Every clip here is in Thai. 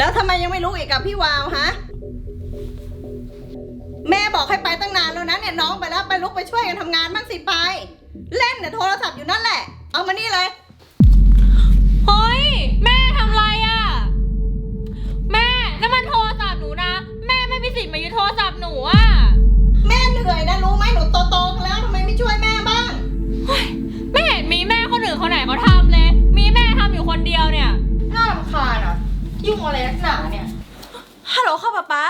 แล้วทำไมยังไม่ลุกอีกกับพี่วาวฮะ แม่บอกให้ไปตั้งนานแล้วนะเนี่ยน้องไปแล้วไปลุกไปช่วยกันทำงานบ้างสิไป เล่นเนี่ยโทรศัพท์อยู่นั่นแหละ เอามานี่เลย เฮ้ย แม่ทำไรอะ่ะ แม่นั่นมันโทรศัพท์หนูนะ แม่ไม่มีสิทธิ์มายึดโทรศัพท์หนูอะ่ะ แม่เหนื่อยนะรู้ไหมหนูโตๆกันแล้วทำไมไม่ช่วยแม่บ้างไม่เห็นมีแม่คนอื่นคนไหนเขาท ยุ่งอะไรนักหนาเนี่ย ฮัลโหลค่ะป๊าป๊า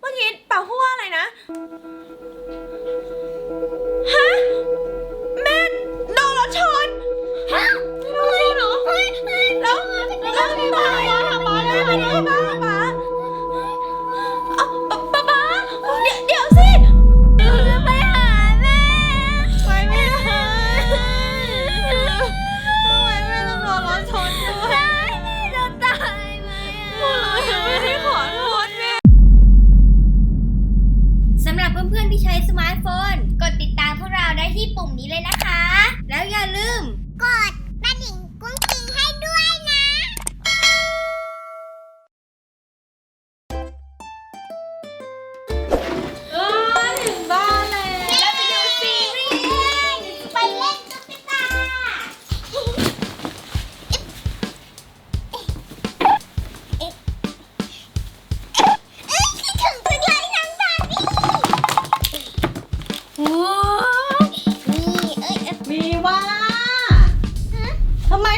เมื่อกี้ป๋าพูดว่าอะไรนะ ฮะ แม่โดนรถชน ฮะโดนรถชนเหรอเฮ้ยแล้วแล้วพี่ป๊าป๊าป๊าได้ไหมเนี่ยป๊าป๊าเอา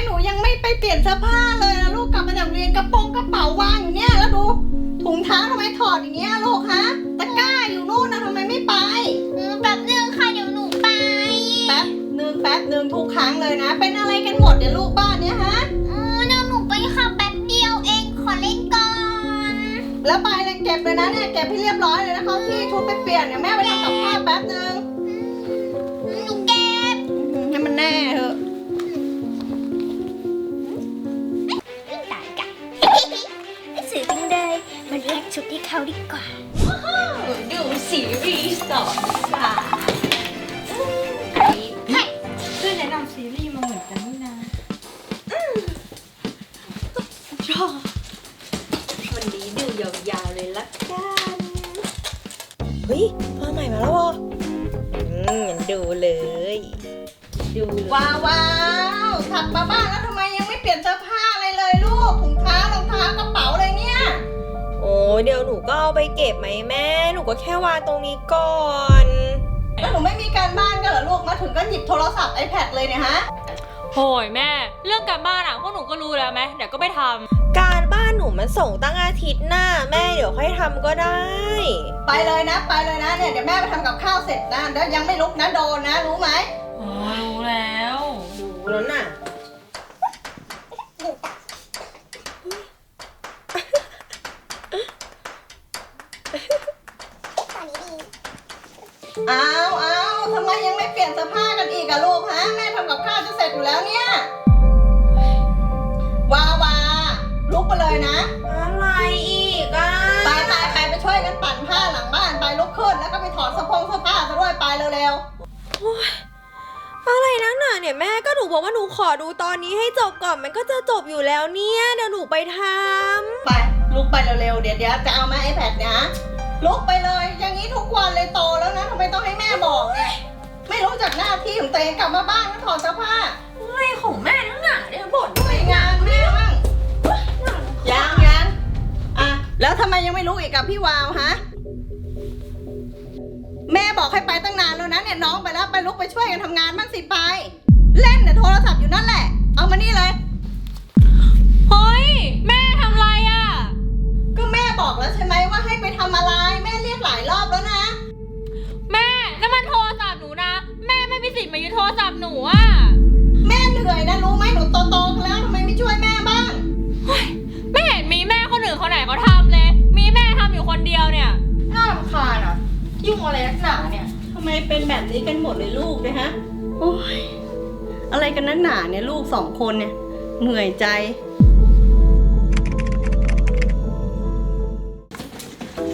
หนูยังไม่ไปเปลี่ยนเสื้อผ้าเลยนะลูกกลับมาจากเรียนกระโปรงกระเป๋าวางอยู่เนี่ยแล้วดูถุงเท้าทำไมถอดอย่างเงี้ยลูกฮะตะกร้าอยู่นู่นนะทำไมไม่ไปอืมแป๊บนึงค่ะเดี๋ยวหนูไป แป๊บหนึ่งแป๊บหนึ่งทุกครั้งเลยนะ เป็นอะไรกันหมดเดี๋ยวลูกบ้านเนี้ยฮะอืมเดี๋ยวหนูไปค่ะแป๊บเดียวเองขอเล่นก่อนแล้วไปเลยเก็บเลยนะเนี่ยเก็บให้เรียบร้อยเลยนะเขาที่ชุดไปเปลี่ยนเนี่ยแม่ไปทำกับข้าวแป๊บหนึ่ง มาใหม่มาแล้วเหรออืมงั้นดูเลย ดูเลยว้าวว้าวขับมาบ้านแล้วทำไมยังไม่เปลี่ยนเสื้อผ้าอะไรเลยลูกถุงเท้ารองเท้ากระเป๋าอะไรเนี่ย โอ้เดี๋ยวหนูก็เอาไปเก็บไหมแม่ หนูก็แค่วางตรงนี้ก่อน แล้วหนูไม่มีการบ้านกันเหรอลูกมาถึงก็หยิบโทรศัพท์ iPad เลยเนี่ยฮะ โหยแม่ เรื่องการบ้านอะพวกหนูก็รู้แล้วไหมเดี๋ยวก็ไปทการบ้านหนู มันส่งตั้งอาทิตย์หน้า แม่เดี๋ยวค่อยทำก็ได้ ไปเลยนะ ไปเลยนะเนี่ยเดี๋ยวแม่ไปทำกับข้าวเสร็จนะเดี๋ยวยังไม่ลุกนะโดนนะ รู้ไหมำโอ้รู้แล้ว ดูแล้วน่ะ อ้าวอ้าวทำไมยังไม่เปลี่ยนเสื้อผ้ากันอีกอะลูกฮะแม่ทำกับข้าวจะเสร็จอยู่แล้วเนี่ยวาวาลุ กไปเลยนะ อะไรอีกอะไปไปไปไปช่วยกันปั่นผ้าหลังบ้านไปลุกขึ้นแล้วก็ไปถอดเสื้อผงเสื้อผ้าซะด้วยไปเร็วอะไรนักหนาเนี่ยแม่ก็หนูบอกว่าหนูขอดูตอนนี้ให้จบก่อนมันก็จะจบอยู่แล้วเนี่ยเดี๋ยวหนูไปทๆไปลุกไปเร็วๆเดี๋ยวเดี๋ยวจะเอามาไอแพดนะลุกไปเลย อย่างนี้ทุกวันเลยโตแล้วนะทำไมต้องให้แม่บอกเนี่ยไม่รู้จักหน้าที่ของตัวเองกลับมาบ้านก็ถอดเสื้อผ้าำอะไรของแม่นักหนาเนี่ยบ่น แล้วทำไมยังไม่ลุกอีกกับพี่วาวฮะ แม่บอกให้ไปตั้งนานแล้วนะเนี่ยน้องไปแล้วไปลุกไปช่วยกันทำงานบ้างสิไป เล่นเนี่ยโทรศัพท์อยู่นั่นแหละ เอามานี่เลย เฮ้ย แม่ทำไรอะ ก็แม่บอกแล้วใช่ไหมว่าให้ไปทำอะไร แม่เรียกหลายรอบแล้วนะ แม่นั่นมันโทรศัพท์หนูนะ แม่ไม่มีสิทธิ์มายึดโทรศัพท์หนูอะ แม่เหนื่อยนะรู้ไหมหนูโตๆกันแล้วทำไมไม่ช่วยแม่บ้างไม่เห็น มีแม่คนอื่นคนไหนเขาทำเลย มีแม่ทำอยู่คนเดียวเนี่ย น่ารำคาญอะ ยุ่งอะไรนักหนาเนี่ย ทำไมเป็นแบบนี้กันหมดเลยลูกเนี่ยฮะ โอ้ย อะไรกันนักหนาเนี่ยลูกสองคนเนี่ย เหนื่อยใจ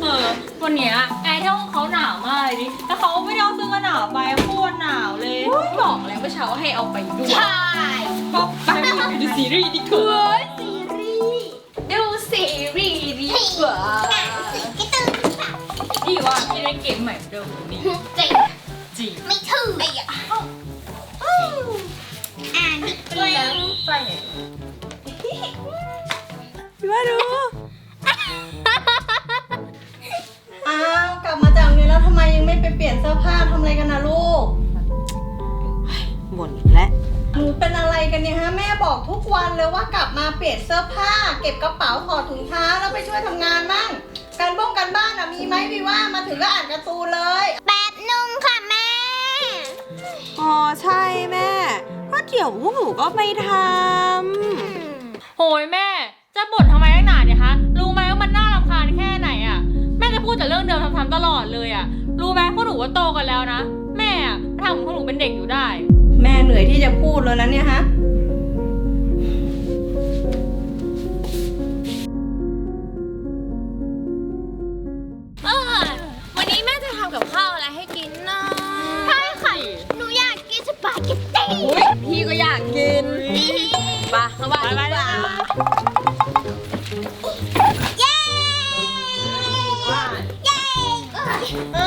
เออ วันเนี้ยแอร์ที่ห้องเขาหนาวมากเลยดิแล้วเขาไม่ได้เอาเสื้อกันหนาวไปโคตรหนาวเลยบอกแล้วเมื่อเช้าว่าให้เอาไปด้วยใช่ ก็ไปดูซีรีส์ดีกว่า เล่นเกมใหม่เดิมนี่จริงจริงไม่ถือไอ้อะอ่านดิไปไปพี่ว่าดูอ้าวกลับมาจากโรงเรียนแล้วทำไมยังไม่ไปเปลี่ยนเสื้อผ้าทำอะไรกันนะลูกบ่นอีกแล้ว หนูเป็นอะไรกันเนี่ยฮะแม่บอกทุกวันเลยว่ากลับมาเปลี่ยนเสื้อผ้า เก็บกระเป๋าถอดถุงเท้าแล้วไปช่วยทำงานบ้างการบ้งการบ้านอะมีไหมพี่ว่ามาถึงก็อ่านการ์ตูนเลยแป๊บนึงค่ะแม่ อ๋อใช่แม่ก็เดี๋ยวพวกหนูก็ไปทโหยแม่ จะบ่นทำไมนักหนาเนี่ยคะรู้ไหมว่ามันน่ารำคาญแค่ไหนอะแม่จะพูดแต่เรื่องเดิมซ้ำๆตลอดเลยอะรู้ไหมพวกหนูว่าโตกันแล้วนะ แม่อะทำเหมือนพวกหนูเป็นเด็กอยู่ได้แม่ เหนื่อยที่จะพูดแล้วนะเนี่ยฮะเออวันนี้แม่จะทำกับข้าวอะไรให้กินนะใช่ค่ะ หนูอยากกินสปาเกตตี้พี่ก็อยากกินปะเข้าบ้านดีกว่าเย้ เย้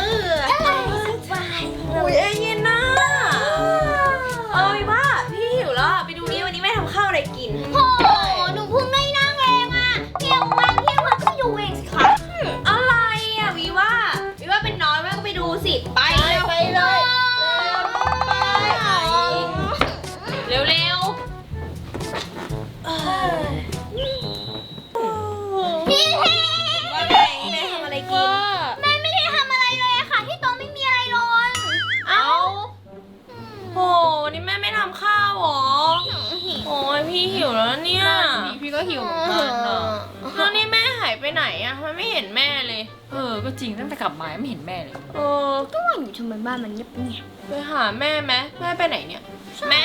ไปไหนอะทำไมไม่เห็นแม่เลย เออ ก็จริงตั้งแต่กลับมาไม่เห็นแม่เลย เออ ก็ว่าอยู่ทำไมบ้านมันเงียบเงียบไปหาแม่ไหมแม่ไปไหนเนี่ย แม่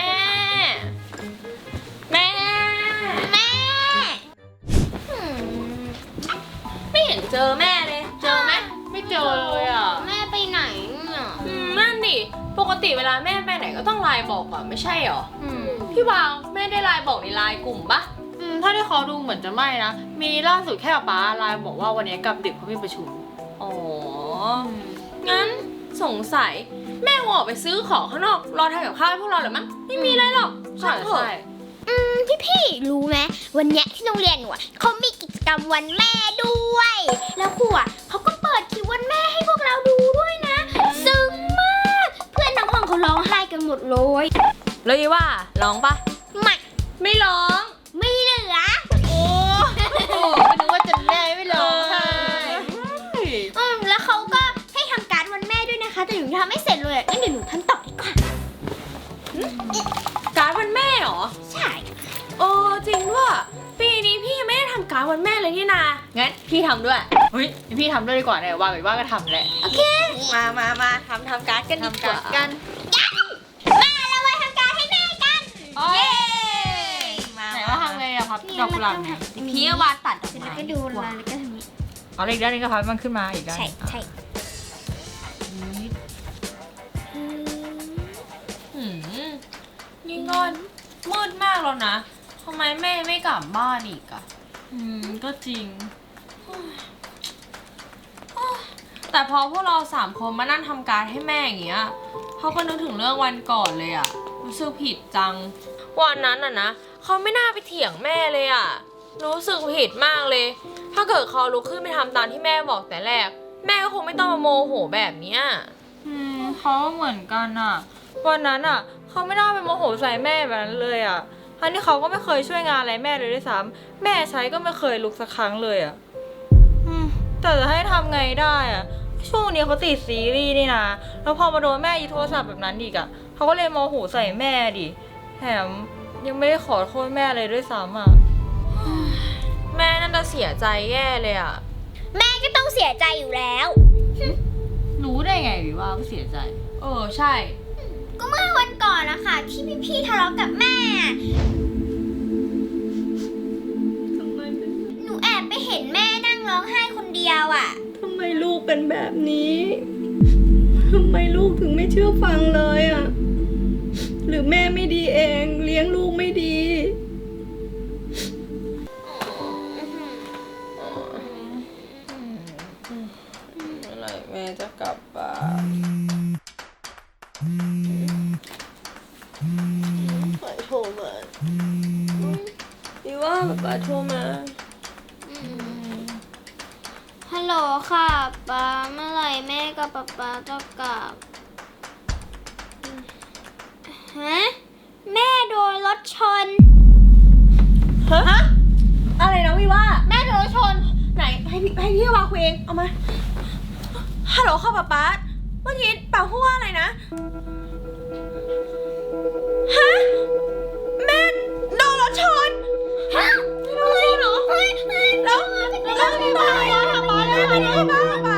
แม่ แม่ไม่เห็นเจอแม่เลย เจอไหมไม่เจอเลยอะแม่ไปไหนเนี่ยอืมนั่นดิ ปกติเวลาแม่ไปไหนก็ต้องไลน์บอกก่อนไม่ใช่เหรอ อืมพี่วาวแม่ได้ไลน์บอกในไลน์กลุ่มปะอืม ถ้าที่เขาดูเหมือนจะไม่นะ มีล่าสุดแค่ป๊าไลน์บอกว่าวันนี้กลับดึกเพราะมีประชุม อ๋อ งั้นสงสัย แม่คงออกไปซื้อของข้างนอก รอทำกับข้าวให้พวกเราเหรือมั้งไม่มีอะไรหรอกใช่ช่างเถอะ ใช่อืมพี่พี่รู้ไหมวันเนี้ยที่โรงเรียนหนูอะเขามีกิจกรรมวันแม่ด้วย แล้วครูอะเขาก็เปิดคลิปวันแม่ให้พวกเราดูด้วยนะ ซึ้งมาก เพื่อนทั้งห้องเขาร้องไห้กันหมดเลยแล้วยี่ว่าร้องปะไม่ไม่ร้อง พี่ทำด้วยเฮ้ยพี่ทำด้วยดีกว่าเนี่ยว่ากับว่าก็ทำแหละมามามาทำทำการ์ดกันดีกว่าทำการกัน มาเราไปทำการดให้แม่กันเย้มาไหนว่าทำไงอะครับดอกกุหลาบเนี่ยพี่วาดตัดดอกเสร็จไม้แล้วก็ดูมาแล้วก็ทำนี้เอาอะไรอีกด้านหนึงก็พับมันขึ้นมาอีกด้านหใช่นึ่งใช่หืมนี่ก็มืดมากแล้วนะทำไมแม่ไม่กลับบ้านอีกอะอืมก็จริง แต่พอพวกเราสามคนมานั่งทำการดให้แม่อย่างเงี้ยเขาก็นึกถึงเรื่องวันก่อนเลยอะรู้สึกผิดจัง วันนั้นอะนะเขาไม่น่าไปเถียงแม่เลยอะรู้สึกผิดมากเลย ถ้าเกิดเขาลุกขึ้นไปทำตามที่แม่บอกแต่แรก แม่ก็คงไม่ต้องมาโมโหแบบเนี้ย อืมเขาเหมือนกันอะวันนั้นอะเขาไม่น่าไปโมโหใส่แม่แบบนั้นเลยอะทั้งที่เขาก็ไม่เคยช่วยงานอะไรแม่เลยด้วยซ้ำแม่ใช้ก็ไม่เคยลุกสักครั้งเลยอะอืมแต่จะให้ทำไงได้อะ ช่วงนี้เขาติดซีรีส์นี่นะ แล้วพอมาโดนแม่ยึดโทรศัพท์แบบนั้นอีกอะเขาก็เลยโมโหใส่แม่ดิแถมยังไม่ได้ขอโทษแม่เลยด้วยซ้ำอะแม่น่าจะเสียใจแย่เลยอะแม่ก็ต้องเสียใจอยู่แล้ว รู้ได้ไงวิว่าเสียใจ เออใช่ ก็เมื่อวันก่อนนะคะที่พี่พี่ๆทะเลาะกับแม่ แบบนี้ทำไมลูกถึงไม่เชื่อฟังเลยอะหรือแม่ไม่ดีเอง เลี้ยงลูกไม่ดีอะไรแม่จะกลับบ้านใครโทรมาพี่ว่าป๊าป๊าโทรมา ฮั ลโหลค่ะป้าเมื่อไหร่แม่กับป๊าป๊าจะกลับฮะแม่โดนรถชน ฮะ อะไรนะวิว่า แม่โดนรถชน ไหนให้พี่ให้พี่วาคุยเอง เอามา ฮัลโหลค่ะป๊าป๊าเมื่อกี้ป๊าพูดว่าอะไรนะ ฮะ แม่โดนรถชน ฮะโดนรถชนเหรอเฮ้ยเฮ้ยแล้วแล้วป๊าป๊ มาได้ไหมาป๊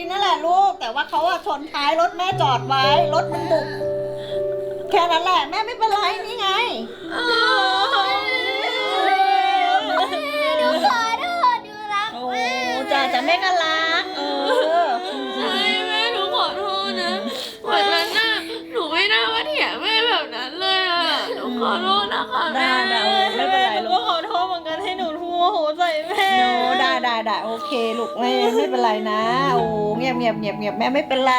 ริงๆนั่นแหละลูก แต่ว่าเขาอะชนท้ายรถแม่จอดไว้ รถมันบุกแค่นั้นแหละแม่ไม่เป็นไรนี่ไง หนูขอโทษหนูรักโอ้แม่จ้าจะแม่ก็รักเออ ใช่แม่หนูขอโทษนะวันนั้นน่ะหนูไม่น่ามาเถียงแม่แบบนั้นเลยอะหนูขอโทษนะคะแม่ได้ได้ไม่เป็นไรหนู ได้ได้โอเคลูกไม่ไม่เป็นไรนะ โอ้เงียบเงียบเงียบเงียบแม่ไม่เป็นไร